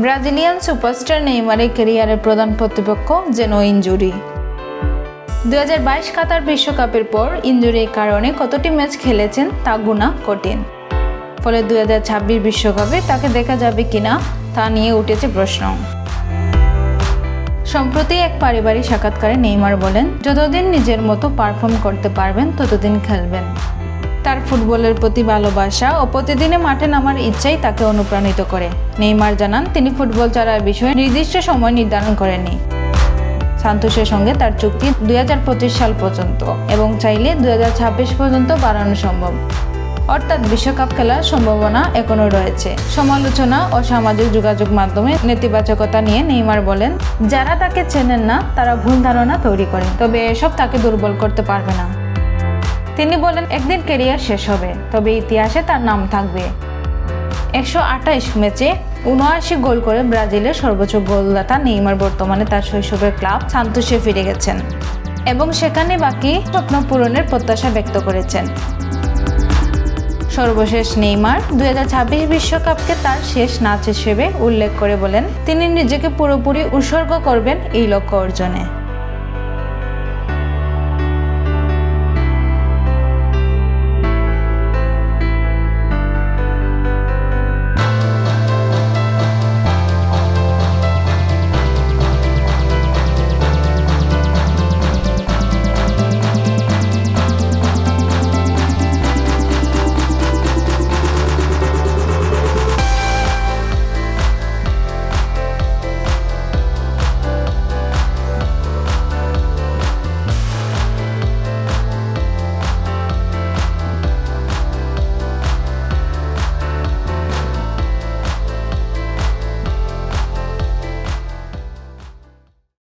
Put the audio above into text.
Brazilian superstar নেইমারের ক্যারিয়ারের প্রধান প্রতিপক্ষ, যেন ইঞ্জুরি দু হাজার বাইশ কাতার বিশ্বকাপের পর ইঞ্জুরির কারণে কতটি ম্যাচ খেলেছেন তা গুণা কঠিন। ফলে দু হাজার বিশ্বকাপে তাকে দেখা যাবে কিনা তা নিয়ে উঠেছে প্রশ্ন। সম্প্রতি এক পারিবারিক সাক্ষাৎকারে নেইমার বলেন, যতদিন নিজের মতো পারফর্ম করতে পারবেন, ততদিন খেলবেন। তার ফুটবলের প্রতি ভালোবাসা ও প্রতিদিনে মাঠে নামার ইচ্ছাই তাকে অনুপ্রাণিত করে। নেইমার জানান, তিনি ফুটবল চালার বিষয়ে নির্দিষ্ট সময় নির্ধারণ করেননি। সান্তোসের সঙ্গে তার চুক্তি দু হাজার পঁচিশ সাল পর্যন্ত এবং চাইলে দুই হাজার ছাব্বিশ পর্যন্ত বাড়ানো সম্ভব। অর্থাৎ বিশ্বকাপ খেলার সম্ভাবনা এখনও রয়েছে। সমালোচনা ও সামাজিক যোগাযোগ মাধ্যমে নেতিবাচকতা নিয়ে নেইমার বলেন, যারা তাকে চেনেন না, তারা ভুল ধারণা তৈরি করেন, তবে এসব তাকে দুর্বল করতে পারবে না। তিনি বলেন, একদিন কেরিয়ার শেষ হবে, তবে ইতিহাসে তার নাম থাকবে। একশো আঠাইশ ম্যাচে উনআশি গোল করে ব্রাজিলের সর্বোচ্চ গোলদাতা নেইমার বর্তমানে তার শৈশবের ক্লাব সান্তোসে ফিরে গেছেন এবং সেখানে বাকি স্বপ্ন পূরণের প্রত্যাশা ব্যক্ত করেছেন। সর্বশেষ নেইমার দুই বিশ্বকাপকে তার শেষ নাচ হিসেবে উল্লেখ করে বলেন, তিনি নিজেকে পুরোপুরি উৎসর্গ করবেন এই লক্ষ্য অর্জনে।